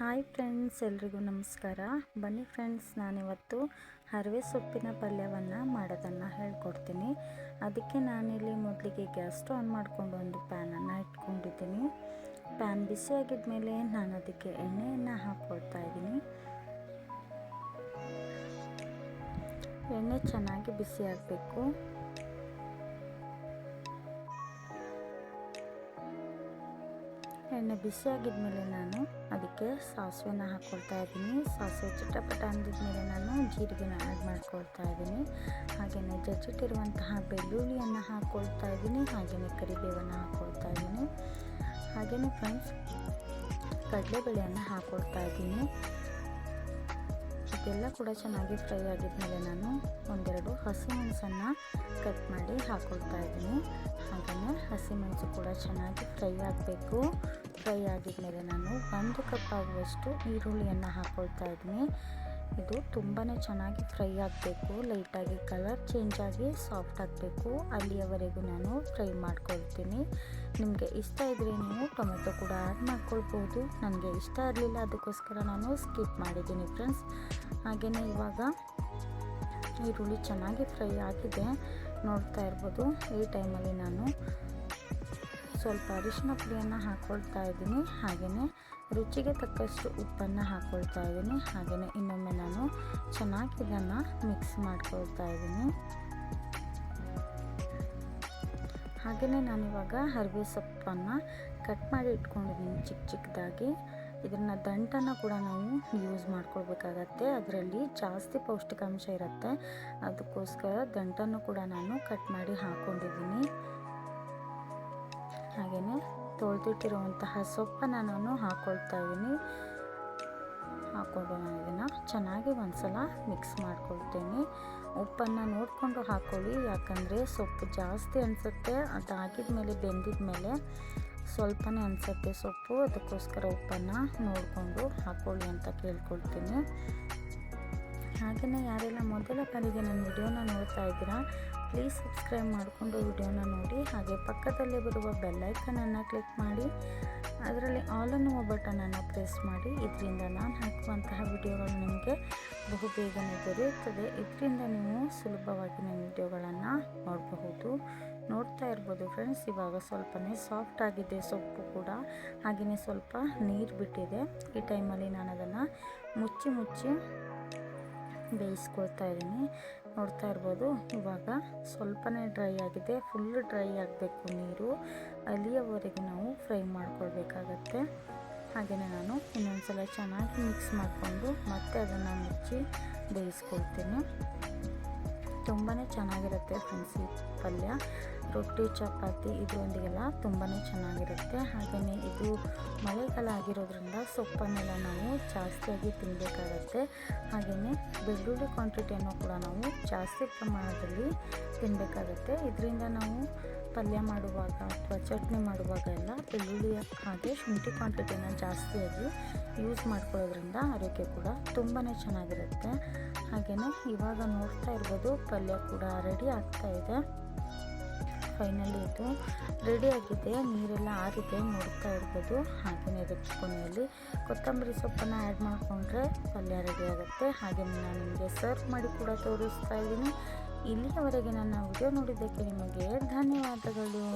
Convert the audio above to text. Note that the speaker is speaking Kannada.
ಹಾಯ್ ಫ್ರೆಂಡ್ಸ್, ಎಲ್ರಿಗೂ ನಮಸ್ಕಾರ. ಬನ್ನಿ ಫ್ರೆಂಡ್ಸ್, ನಾನಿವತ್ತು ಹರವೆ ಸೊಪ್ಪಿನ ಪಲ್ಯವನ್ನು ಮಾಡೋದನ್ನು ಹೇಳ್ಕೊಡ್ತೀನಿ. ಅದಕ್ಕೆ ನಾನಿಲ್ಲಿ ಮೊದಲಿಗೆ ಗ್ಯಾಸ್ ಆನ್ ಮಾಡಿಕೊಂಡು ಒಂದು ಪ್ಯಾನನ್ನು ಇಟ್ಕೊಂಡಿದ್ದೀನಿ. ಪ್ಯಾನ್ ಬಿಸಿ ಆಗಿದ್ಮೇಲೆ ನಾನು ಅದಕ್ಕೆ ಎಣ್ಣೆಯನ್ನು ಹಾಕ್ಕೊಳ್ತಾ ಇದ್ದೀನಿ. ಎಣ್ಣೆ ಚೆನ್ನಾಗಿ ಬಿಸಿ ಆಗಬೇಕು. ಎಣ್ಣೆ ಬಿಸಿ ಆಗಿದ್ಮೇಲೆ ನಾನು ಅದಕ್ಕೆ ಸಾಸಿವೆನ ಹಾಕ್ಕೊಳ್ತಾ ಇದ್ದೀನಿ. ಸಾಸಿವೆ ಚಿಟ್ಟಪಟ ಅಂದಿದ್ಮೇಲೆ ನಾನು ಜೀರಿಗೆನ ಆ್ಯಡ್ ಮಾಡ್ಕೊಳ್ತಾ ಇದ್ದೀನಿ. ಹಾಗೆಯೇ ಜಜ್ಜಿಟ್ಟಿರುವಂತಹ ಬೆಳ್ಳುಳ್ಳಿಯನ್ನು ಹಾಕ್ಕೊಳ್ತಾ ಇದ್ದೀನಿ. ಹಾಗೆಯೇ ಕರಿಬೇವನ್ನು ಹಾಕ್ಕೊಳ್ತಾ ಇದ್ದೀನಿ. ಹಾಗೆಯೇ ಫ್ರೆಂಡ್ಸ್ ಕಡಲೆಬೇಳೆಯನ್ನು ಹಾಕ್ಕೊಳ್ತಾ ಇದ್ದೀನಿ. ಇದೆಲ್ಲ ಕೂಡ ಚೆನ್ನಾಗಿ ಫ್ರೈ ಆಗಿದ್ಮೇಲೆ ನಾನು ಒಂದೆರಡು ಹಸಿಮೆಣಸನ್ನು ಕಟ್ ಮಾಡಿ ಹಾಕೊಳ್ತಾ ಇದ್ದೀನಿ. ಹಾಗೆಯೇ ಹಸಿಮೆಣಸು ಕೂಡ ಚೆನ್ನಾಗಿ ಫ್ರೈ ಆಗಬೇಕು. ಫ್ರೈ ಆಗಿದ್ಮೇಲೆ ನಾನು ಒಂದು ಕಪ್ ಆಗುವಷ್ಟು ಈರುಳ್ಳಿಯನ್ನು ಹಾಕೊಳ್ತಾ ಇದ್ದೀನಿ. ಇದು ತುಂಬಾ ಚೆನ್ನಾಗಿ ಫ್ರೈ ಆಗಬೇಕು, ಲೈಟಾಗಿ ಕಲರ್ ಚೇಂಜ್ ಆಗಿ ಸಾಫ್ಟ್ ಆಗಬೇಕು. ಅಲ್ಲಿಯವರೆಗೂ ನಾನು ಫ್ರೈ ಮಾಡ್ಕೊಳ್ತೀನಿ. ನಿಮಗೆ ಇಷ್ಟ ಇದ್ದರೆ ನೀವು ಟೊಮೆಟೊ ಕೂಡ ಆ್ಯಡ್ ಮಾಡ್ಕೊಳ್ಬೋದು. ನನಗೆ ಇಷ್ಟ ಇರಲಿಲ್ಲ ಅದಕ್ಕೋಸ್ಕರ ನಾನು ಸ್ಕಿಪ್ ಮಾಡಿದ್ದೀನಿ ಫ್ರೆಂಡ್ಸ್. ಹಾಗೆಯೇ ಇವಾಗ ಈರುಳ್ಳಿ ಚೆನ್ನಾಗಿ ಫ್ರೈ ಆಗಿದೆ. ನೋಡ್ತಾ ಇರ್ಬೋದು, ಈ ಟೈಮಲ್ಲಿ ನಾನು ಸ್ವಲ್ಪ ಅರಿಶಿನ ಪುಡಿಯನ್ನು ಹಾಕ್ಕೊಳ್ತಾ ಇದ್ದೀನಿ. ಹಾಗೆಯೇ ರುಚಿಗೆ ತಕ್ಕಷ್ಟು ಉಪ್ಪನ್ನು ಹಾಕ್ಕೊಳ್ತಾ ಇದ್ದೀನಿ. ಹಾಗೆಯೇ ಇನ್ನೊಮ್ಮೆ ನಾನು ಚೆನ್ನಾಗಿ ಇದನ್ನು ಮಿಕ್ಸ್ ಮಾಡ್ಕೊಳ್ತಾ ಇದ್ದೀನಿ. ಹಾಗೆಯೇ ನಾನಿವಾಗ ಹರಿವೆ ಸೊಪ್ಪನ್ನು ಕಟ್ ಮಾಡಿ ಇಟ್ಕೊಂಡಿದ್ದೀನಿ ಚಿಕ್ಕ ಚಿಕ್ಕದಾಗಿ ಇದನ್ನು ದಂಟನ್ನು ಕೂಡ ನಾವು ಯೂಸ್ ಮಾಡ್ಕೊಳ್ಬೇಕಾಗತ್ತೆ. ಅದರಲ್ಲಿ ಜಾಸ್ತಿ ಪೌಷ್ಟಿಕಾಂಶ ಇರುತ್ತೆ. ಅದಕ್ಕೋಸ್ಕರ ದಂಟನ್ನು ಕೂಡ ನಾನು ಕಟ್ ಮಾಡಿ ಹಾಕ್ಕೊಂಡಿದ್ದೀನಿ ಹಾಗೆಯೇ ತೊಳೆದಿಟ್ಟಿರುವಂತಹ ಸೊಪ್ಪನ್ನು ನಾನು ಹಾಕ್ಕೊಳ್ತಾ ಇದ್ದೀನಿ. ಹಾಕ್ಕೊಂಡು ನಾನು ಇದನ್ನು. ಚೆನ್ನಾಗಿ ಒಂದ್ಸಲ ಮಿಕ್ಸ್ ಮಾಡ್ಕೊಳ್ತೀನಿ. ಉಪ್ಪನ್ನು ನೋಡಿಕೊಂಡು ಹಾಕ್ಕೊಳ್ಳಿ ಯಾಕಂದರೆ ಸೊಪ್ಪು ಜಾಸ್ತಿ ಅನಿಸುತ್ತೆ. ಅದು ಹಾಕಿದ ಮೇಲೆ ಬೆಂದಿದ ಮೇಲೆ ಸ್ವಲ್ಪನೇ ಅನಿಸುತ್ತೆ ಸೊಪ್ಪು. ಅದಕ್ಕೋಸ್ಕರ ಉಪ್ಪನ್ನು ನೋಡಿಕೊಂಡು ಹಾಕ್ಕೊಳ್ಳಿ ಅಂತ ಕೇಳ್ಕೊಳ್ತೀನಿ. ಹಾಗೆಯೇ ಯಾರೆಲ್ಲ ಮೊದಲ ಬಾರಿಗೆ ನನ್ನ ವಿಡಿಯೋನ ನೋಡ್ತಾ ಇದ್ದೀರಾ ಪ್ಲೀಸ್ ಸಬ್ಸ್ಕ್ರೈಬ್ ಮಾಡಿಕೊಂಡು ವಿಡಿಯೋನ ನೋಡಿ. ಹಾಗೆ ಪಕ್ಕದಲ್ಲೇ ಬರುವ ಬೆಲ್ಲೈಕನನ್ನು ಕ್ಲಿಕ್ ಮಾಡಿ, ಅದರಲ್ಲಿ ಆಲ್ ಅನ್ನುವ ಬಟನನ್ನು ಪ್ರೆಸ್ ಮಾಡಿ. ಇದರಿಂದ ನಾನು ಹಾಕುವಂತಹ ವಿಡಿಯೋಗಳು ನಿಮಗೆ ಬಹು ಬೇಗನೆ ದೊರೆಯುತ್ತದೆ ಇದರಿಂದ ನೀವು ಸುಲಭವಾಗಿ ನನ್ನ ವಿಡಿಯೋಗಳನ್ನು ನೋಡಬಹುದು. ನೋಡ್ತಾ ಇರ್ಬೋದು ಫ್ರೆಂಡ್ಸ್ ಇವಾಗ ಸ್ವಲ್ಪನೇ ಸಾಫ್ಟ್ ಆಗಿದೆ, ಸೊಪ್ಪು ಕೂಡ. ಹಾಗೆಯೇ ಸ್ವಲ್ಪ ನೀರು ಬಿಟ್ಟಿದೆ. ಈ ಟೈಮಲ್ಲಿ ನಾನು ಅದನ್ನು ಮುಚ್ಚಿ ಮುಚ್ಚಿ ಬೇಯಿಸ್ಕೊಳ್ತಾ ಇದ್ದೀನಿ. ನೋಡ್ತಾ ಇರ್ಬೋದು, ಇವಾಗ ಸ್ವಲ್ಪನೇ ಡ್ರೈ ಆಗಿದೆ. ಫುಲ್ ಡ್ರೈ ಆಗಬೇಕು ನೀರು. ಅಲ್ಲಿಯವರೆಗೆ ನಾವು ಫ್ರೈ ಮಾಡ್ಕೊಳ್ಬೇಕಾಗತ್ತೆ. ಹಾಗೆಯೇ ನಾನು ಇನ್ನೊಂದು ಸಲ ಚೆನ್ನಾಗಿ ಮಿಕ್ಸ್ ಮಾಡಿಕೊಂಡು ಮತ್ತೆ ಅದನ್ನು ಮುಚ್ಚಿ ಬೇಯಿಸ್ಕೊಳ್ತೀನಿ. ತುಂಬಾ ಚೆನ್ನಾಗಿರುತ್ತೆ ಫ್ರೆಂಡ್ಸ್ ಪಲ್ಯ. ರೊಟ್ಟಿ, ಚಪಾತಿ, ಇದರೊಂದಿಗೆಲ್ಲ ತುಂಬಾ ಚೆನ್ನಾಗಿರುತ್ತೆ. ಹಾಗೆಯೇ ಇದು ಮಳೆಗಾಲ ಆಗಿರೋದ್ರಿಂದ ಸೊಪ್ಪನ್ನೆಲ್ಲ ನಾವು ಜಾಸ್ತಿಯಾಗಿ ತಿನ್ನಬೇಕಾಗತ್ತೆ ಹಾಗೆಯೇ ಬೆಳ್ಳುಳ್ಳಿ ಕ್ವಾಂಟಿಟಿಯನ್ನು ಕೂಡ ನಾವು ಜಾಸ್ತಿ ಪ್ರಮಾಣದಲ್ಲಿ ತಿನ್ನಬೇಕಾಗತ್ತೆ ಇದರಿಂದ ನಾವು ಪಲ್ಯ ಮಾಡುವಾಗ ಅಥವಾ ಚಟ್ನಿ ಮಾಡುವಾಗ ಎಲ್ಲ ಬೆಳ್ಳುಳ್ಳಿ ಹಾಗೆ ಶುಂಠಿ ಕ್ವಾಂಟಿಟಿನ ಜಾಸ್ತಿಯಾಗಿ ಯೂಸ್ ಮಾಡ್ಕೊಳ್ಳೋದ್ರಿಂದ ಆರೋಗ್ಯ ಕೂಡ ತುಂಬಾ ಚೆನ್ನಾಗಿರುತ್ತೆ. ಹಾಗೆಯೇ ಇವಾಗ ನೋಡ್ತಾ ಇರ್ಬೋದು ಪಲ್ಯ ಕೂಡ ರೆಡಿ ಆಗ್ತಾ ಇದೆ. ಫೈನಲಿ ಇದು ರೆಡಿಯಾಗಿದೆ ನೀರೆಲ್ಲ ಆರಿದೆ, ನೋಡ್ತಾ ಇರ್ಬೋದು. ಹಾಗೆಯೇ ಇದಕ್ಕೆ ಕೊನೆಯಲ್ಲಿ ಕೊತ್ತಂಬರಿ ಸೊಪ್ಪನ್ನು ಆ್ಯಡ್ ಮಾಡಿಕೊಂಡ್ರೆ ಪಲ್ಯ ರೆಡಿ ಆಗುತ್ತೆ. ಹಾಗೆಯೇ ನಾನು ನಿಮಗೆ ಸರ್ವ್ ಮಾಡಿ ಕೂಡ ತೋರಿಸ್ತಾ ಇದ್ದೀನಿ. ಇಲ್ಲಿಯವರೆಗೆ ನನ್ನ ವಿಡಿಯೋ ನೋಡಿದ್ದಕ್ಕೆ ನಿಮಗೆ ಧನ್ಯವಾದಗಳು.